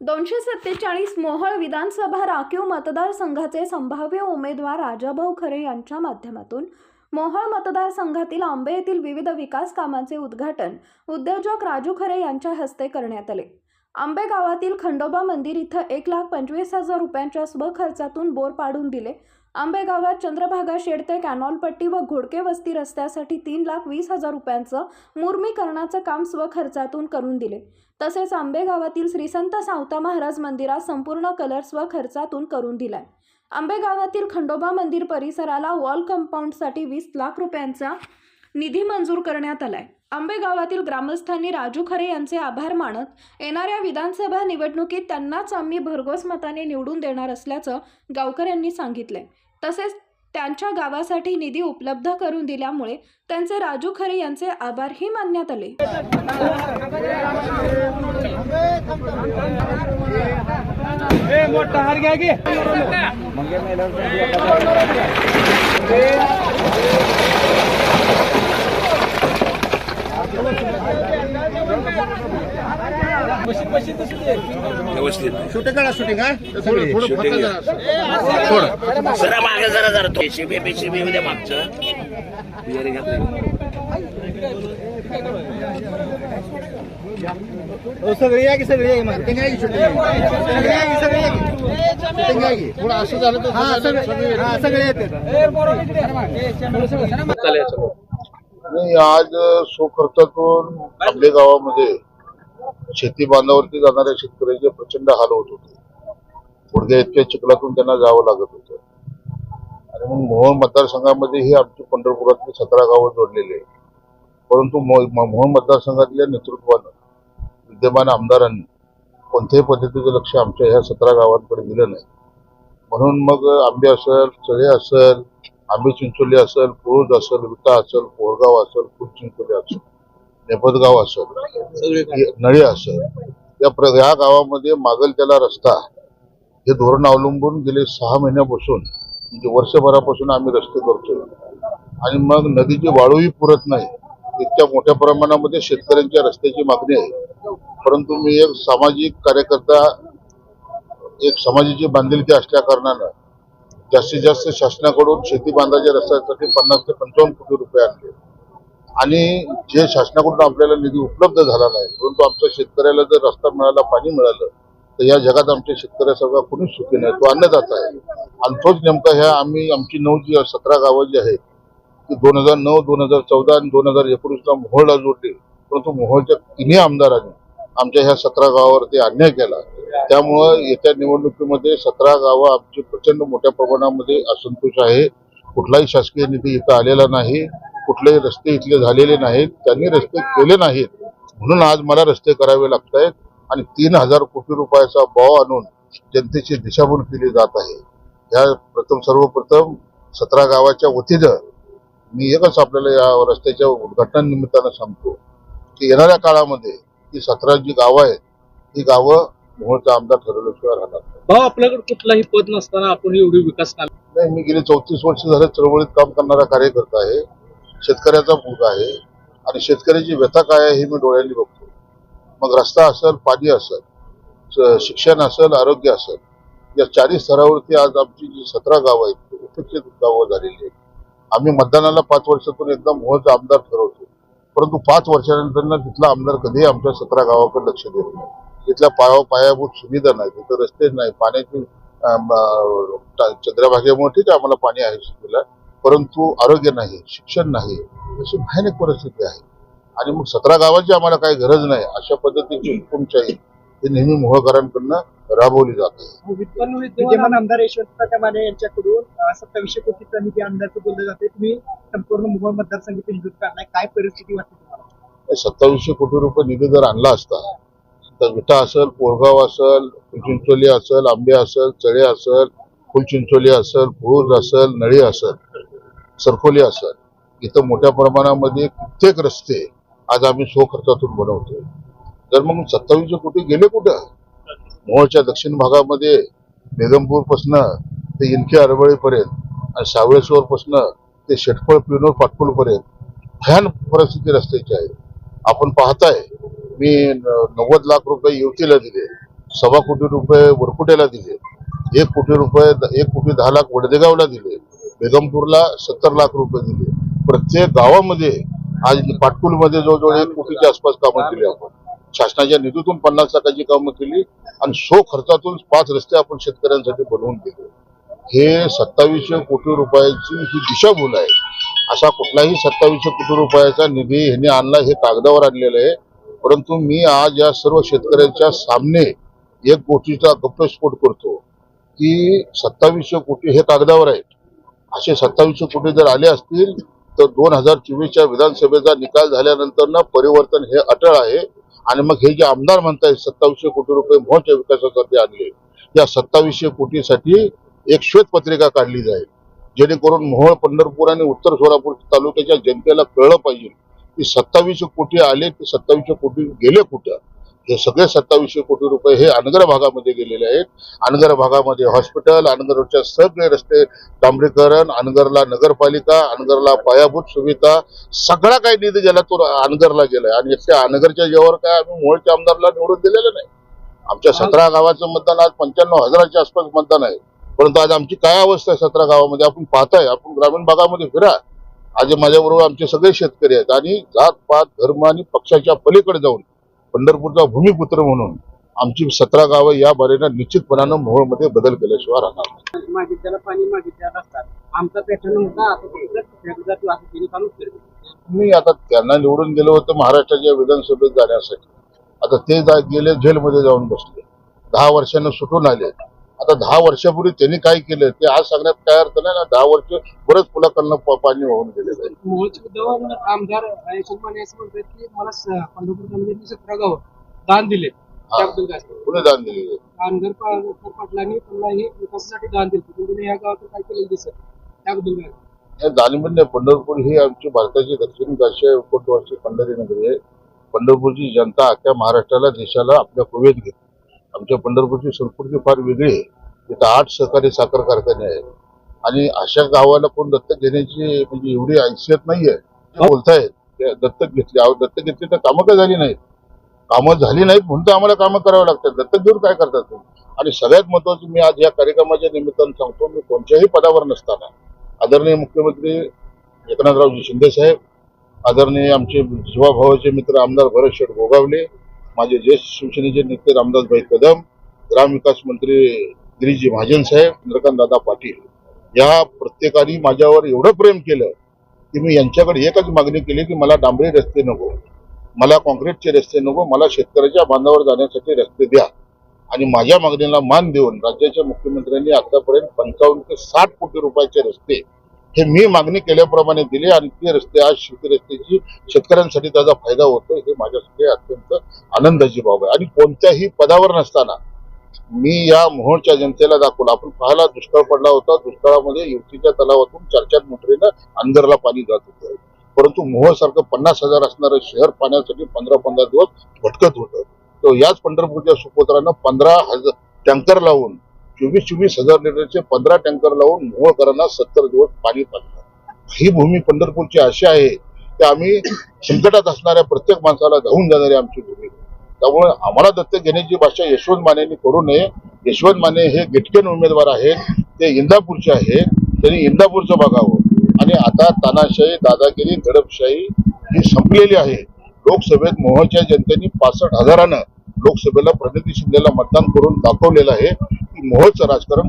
दोनशे सत्तेचाळीस मोहळ विधानसभा राखीव मतदारसंघाचे संभाव्य उमेदवार राजाभाऊ खरे यांच्या माध्यमातून मोहोळ मतदारसंघातील आंबे येथील विविध विकास कामांचे उद्घाटन उद्योजक राजू खरे यांच्या हस्ते करण्यात आले. आंबे गावातील खंडोबा मंदिर इथं एक लाख पंचवीस हजार रुपयांच्या स्वखर्चातून बोर पाडून दिले. आंबे गावात चंद्रभागा शेड ते कॅनॉलपट्टी व घोडके वस्ती रस्त्यासाठी तीन लाख वीस हजार रुपयांचं मुर्मीकरणाचं काम स्वखर्चातून करून दिले. तसेच आंबे गावातील श्री संत सावता महाराज मंदिरात संपूर्ण कलर स्वखर्चातून करून दिलाय. आंबे गावातील खंडोबा मंदिर परिसराला वॉल कंपाऊंडसाठी वीस लाख रुपयांचा निधी मंजूर करण्यात आलाय. आंबे गावातील ग्रामस्थांनी राजू खरे यांचे आभार मानत येणाऱ्या विधानसभा निवडणुकीत त्यांनाच आम्ही भरघोस मताने निवडून देणार असल्याचं गावकऱ्यांनी सांगितलंय. तसेच त्यांच्या गावासाठी निधी उपलब्ध करून दिल्यामुळे त्यांचे राजू खरे यांचे आभारही मानण्यात आले. मोठा शूटिंग करा शूटिंग हा? थोडं थोडं फक्त जरा. थोडं. जरा मागे जरा जरा. तो शिबे बिशिबे उद्या मागचं. घातलं. हो, सगळे या की सगळे या की मग. आहे की शूटिंग आहे? सगळे या की सगळे या की. शूटिंग आहे की. थोडं असं झालं तर हा सगळे हा सगळे येतात नाही आज सो आंबे गावामध्ये शेती बांधावरती जाणाऱ्या शेतकऱ्याचे प्रचंड हाल होत होते. गुडघ्या इतक्या चिखलातून त्यांना जावं लागत होतं. आणि मग मोहोळ मतदारसंघामध्ये ही आमची पंढरपुरातली सतरा गावं जोडलेली आहे परंतु मोहन मोहोळ मतदारसंघातल्या नेतृत्वानं विद्यमान आमदारांनी कोणत्याही पद्धतीचं लक्ष आमच्या ह्या सतरा गावांकडे दिलं नाही. म्हणून मग आंबे असेल चळे असेल आंबे चिंचोली असेल पुरुज असेल विटा असेल पोरगाव असेल फुलचिंचोली असेल. नेपदगाव असेल हे नळी असेल या प्र या गावामध्ये मागल त्याला रस्ता हे धोरण अवलंबून गेले सहा महिन्यापासून म्हणजे वर्षभरापासून आम्ही रस्ते करतोय. आणि मग नदीची वाळूही पुरत नाही. इतक्या मोठ्या प्रमाणामध्ये शेतकऱ्यांच्या रस्त्याची मागणी आहे. परंतु मी एक सामाजिक कार्यकर्ता एक समाजाची बांधिलकी असल्या कारणानं जास्तीत जास्त शासनाकडून शेती बांधाच्या रस्त्यासाठी पन्नास ते पंचावन्न कोटी रुपये आणले. आणि जे शासनाकडून आपल्याला निधी उपलब्ध झाला नाही परंतु आमच्या शेतकऱ्याला जर रस्ता मिळाला पाणी मिळालं तर या जगात आमच्या शेतकऱ्यासारखा कोणीच सुखी नाही. तो अन्नदाता आहे. आणि तोच नेमका ह्या आम्ही आमची नऊ जी सतरा गावं जी आहेत ती दोन हजार नऊ दोन हजार चौदा आणि दोन हजार एकोणीसला मोहोळला जोडली. परंतु मोहोळच्या तिन्ही आमदारांनी आमच्या ह्या सतरा गावावरती अन्याय केला. त्यामुळं येत्या निवडणुकीमध्ये सतरा गावं आमची प्रचंड मोठ्या प्रमाणामध्ये असंतोष आहे. कुठलाही शासकीय निधी इथं आलेला नाही. कुठलेही रस्ते इथले झालेले नाहीत त्यांनी रस्ते केले नाहीत. म्हणून आज मला रस्ते करावे लागत आहेत आणि तीन हजार कोटी रुपयाचा भाव आणून जनतेची दिशाभूल केली जात आहे. या प्रथम सर्वप्रथम सतरा गावाच्या वतीनं मी एकच आपल्याला या रस्त्याच्या उद्घाटन निमित्तानं सांगतो की येणाऱ्या काळामध्ये ही सतरा जी गावं आहेत ही गावं मोहोळचा आमदार ठरवल्याशिवाय राहणार. भाऊ आपल्याकडे कुठलाही पद नसताना आपण एवढी विकास काम नाही मी गेले चौतीस वर्ष झालं चळवळीत काम करणारा कार्यकर्ता आहे. शेतकऱ्याचा मुलगा आहे आणि शेतकऱ्याची व्यथा काय आहे हे मी डोळ्यांनी बघतो. मग रस्ता असेल पाणी असेल शिक्षण असेल आरोग्य असेल या चारही स्तरावरती आज आमची जी सतरा गावं आहेत उपेक्षित गावं झालेली आहेत. आम्ही मतदानाला पाच वर्षातून एकदा मोहज आमदार ठरवतो. परंतु पाच वर्षानंतर तिथला आमदार कधीही आमच्या सतरा गावाकडे लक्ष देत नाही. तिथल्या पाया पायाभूत सुविधा नाही तिथं रस्ते नाही पाण्याची चंद्रभागेमुळे ठीक आहे आम्हाला पाणी आहे शेतीला परंतु आरोग्य नाही शिक्षण नाही अशी भयानक परिस्थिती आहे. आणि मग सतरा गावांची आम्हाला काही गरज नाही अशा पद्धतीची हुकुमशाही ही नेहमी मोहकरांकडनं राबवली जाते विद्यमान आमदार यशवंत माने यांच्याकडून सत्तावीसशे कोटीचा निधी आणल्याचं बोललं जाते तुम्ही संपूर्ण मोहोळ मतदारसंघातील निधी काढलाय. काय परिस्थिती वाटते तुम्हाला? सत्तावीसशे कोटी रुपये निधी जर आणला असता तर विटा असेल पोरगाव असेल फुलचिंचोली असेल आंबे असेल चळे असेल फुलचिंचोली असेल भूज असेल नळी असेल सरकोली असत. इथं मोठ्या प्रमाणामध्ये कित्येक रस्ते आज आम्ही सो खर्चातून बनवतोय. तर मग सत्तावीसशे कोटी गेले कुठं? मोहोळच्या दक्षिण भागामध्ये बेगमपूरपासनं ते इनके अरवळीपर्यंत आणि सावळेश्वरपासनं ते शेटफळ पिनोर पाटपूलपर्यंत भयान परिस्थिती रस्त्याची आहे. आपण पाहताय मी नव्वद लाख रुपये युवतीला दिले सव्वा कोटी रुपये वरकुटेला दिले एक कोटी रुपये एक कोटी दहा लाख वडदेगावला दिले. बेगमपूरला सत्तर लाख रुपये दिले. प्रत्येक गावामध्ये आज पाटकुलमध्ये जवळजवळ एक कोटीच्या आसपास कामं केली आपण. शासनाच्या निधीतून पन्नास लाखाची कामं केली आणि सो खर्चातून पाच रस्ते आपण शेतकऱ्यांसाठी बनवून दिले. हे सत्तावीसशे कोटी रुपयाची ही दिशाभूल आहे. असा कुठलाही सत्तावीसशे कोटी रुपयाचा निधी ह्यांनी आणला हे कागदावर आणलेलं आहे. परंतु मी आज या सर्व शेतकऱ्यांच्या सामने एक गोष्टीचा गप्पस्फोट करतो की सत्तावीसशे कोटी हे कागदावर आहेत. असे सत्तावीसशे कोटी जर आले असतील तर दोन हजार चोवीसच्या विधानसभेचा निकाल झाल्यानंतर ना परिवर्तन हे अटळ आहे. आणि मग हे जे आमदार म्हणतायत सत्तावीसशे कोटी रुपये मोहच्या विकासासाठी आणले या सत्तावीसशे कोटीसाठी एक श्वेतपत्रिका काढली जाईल. जेणेकरून मोहोळ पंढरपूर आणि उत्तर सोलापूर तालुक्याच्या जनतेला कळलं पाहिजे की सत्तावीसशे कोटी आले ते सत्तावीसशे कोटी गेले कुठं? हे सगळे सत्तावीसशे कोटी रुपये हे अनगर भागामध्ये गेलेले आहेत. अनगर भागामध्ये हॉस्पिटल अनगरच्या सगळे रस्ते डांबरीकरण अनगरला नगरपालिका अनगरला पायाभूत सुविधा सगळा काही निधी गेला तो अनगरला गेलाय. आणि त्या अनगरच्या जेव्हा काय आम्ही मोळच्या आमदारला निवडून दिलेलं नाही. आमच्या सतरा गावाचं मतदान आज पंच्याण्णव हजाराच्या आसपास मतदान आहे. परंतु आज आमची काय अवस्था आहे सतरा गावामध्ये? आपण पाहताय आपण ग्रामीण भागामध्ये फिरा. आज माझ्याबरोबर आमचे सगळे शेतकरी आहेत. आणि जात पात धर्म आणि पक्षाच्या पलीकडे जाऊन पंढरपूरचा भूमिपुत्र म्हणून आमची सतरा गावं या बारेनं निश्चितपणानं मोहोळमध्ये बदल केल्याशिवाय राहणार पाणी आमचा मी आता त्यांना निवडून गेलो होतं महाराष्ट्राच्या विधानसभेत जाण्यासाठी. आता ते गेले जेलमध्ये जाऊन बसले. दहा वर्षानं सुटून आले. आता दहा वर्षापूर्वी त्यांनी काय केलं? ते आज सांगण्यात काय अर्थ नाही ना? दहा वर्ष बरंच पुलाकडनं प- पाणी वाहून गेलेलं आहे. मोहोळचे उद्धव आमदार यशवंत माने असं म्हणतात की मला स- पंढरपूर तालुक्यातली सतरा गाव दान दिले? कुणी दान? अनगर पा- पाटलांनी त्यांना हे विकासासाठी दान दिलं त्यांनी या गावात काय केलेलं दिसत त्याबद्दल काय? दानिबंद. पंढरपूर ही आमची भारताची दक्षिण काशी कोटवर्षी पंढरी नगरी आहे. पंढरपूरची जनता अख्ख्या महाराष्ट्राला देशाला आपल्या कुवेत घेते. आमच्या पंढरपूरची संस्कृती फार वेगळी आहे. तिथं आठ सहकारी साखर कारखाने आहेत. आणि अशा गावाला कोण दत्तक घेण्याची म्हणजे एवढी हैसियत नाहीये. ते बोलतायत ते दत्तक घेतली. अहो दत्तक घेतली तर कामं काय झाली नाहीत? कामं झाली नाहीत म्हणून तर आम्हाला कामं करावं लागतात. दत्तक घेऊन काय करतात आणि सगळ्यात महत्वाचं मी आज या कार्यक्रमाच्या निमित्तानं सांगतो मी कोणत्याही पदावर नसताना आदरणीय मुख्यमंत्री एकनाथरावजी शिंदे साहेब आदरणीय आमचे जीवाभावाचे मित्र आमदार भरत शेठ गोगावले माझे ज्येष्ठ शिवसेनेचे नेते रामदासभाई कदम ग्रामविकास मंत्री गिरीजी महाजन साहेब चंद्रकांत दादा पाटील. या प्रत्येकाने माझ्यावर एवढं प्रेम केलं की मी यांच्याकडे एकच मागणी केली की मला डांबरी रस्ते नको मला काँक्रीटचे रस्ते नको मला शेतकऱ्याच्या बांधावर जाण्यासाठी रस्ते द्या. आणि माझ्या मागणीला मान देऊन राज्याच्या मुख्यमंत्र्यांनी आतापर्यंत पंचावन्न ते साठ कोटी रुपयाचे रस्ते हे मी मागणी केल्याप्रमाणे दिले आणि ते रस्ते आज शेती रस्त्याची शेतकऱ्यांसाठी त्याचा फायदा होतो हे माझ्यासाठी अत्यंत आनंदाची बाब. आहे आणि कोणत्याही पदावर नसताना मी या मोहोळच्या जनतेला दाखवलं. आपण पाहायला दुष्काळ पडला होता. दुष्काळामध्ये युवतीच्या तलावातून चार चार मोटरीनं अंदरला पाणी जात होतं. परंतु मोहोळ सारखं पन्नास हजार असणारं शहर पाण्यासाठी पंधरा पंधरा दिवस भटकत होतं. तर याच पंढरपूरच्या सुपुत्रानं पंधरा हजार टँकर लावून चोवीस चोवीस हजार लिटरचे पंधरा टँकर लावून मोहोळकरांना सत्तर दिवस पाणी पाजलं. ही भूमी पंढरपूरची अशी आहे ते आम्ही संकटात असणाऱ्या प्रत्येक माणसाला धावून जाणारी आमची भूमी. त्यामुळे आम्हाला दत्तक घेण्याची भाषा यशवंत मानेंनी करू नये. यशवंत माने हे गिटकेन उमेदवार आहेत. ते इंदापूरचे आहेत. त्यांनी इंदापूरचं बघावं. आणि आता तानाशाही दादागिरी दडपशाही ही संपलेली आहे लोकसभेत मोहच्या जनतेने पासष्ट हजारानं लोकसभेला प्रगती शिंदेला मतदान करून दाखवलेलं आहे. की मोहोळचं राजकारण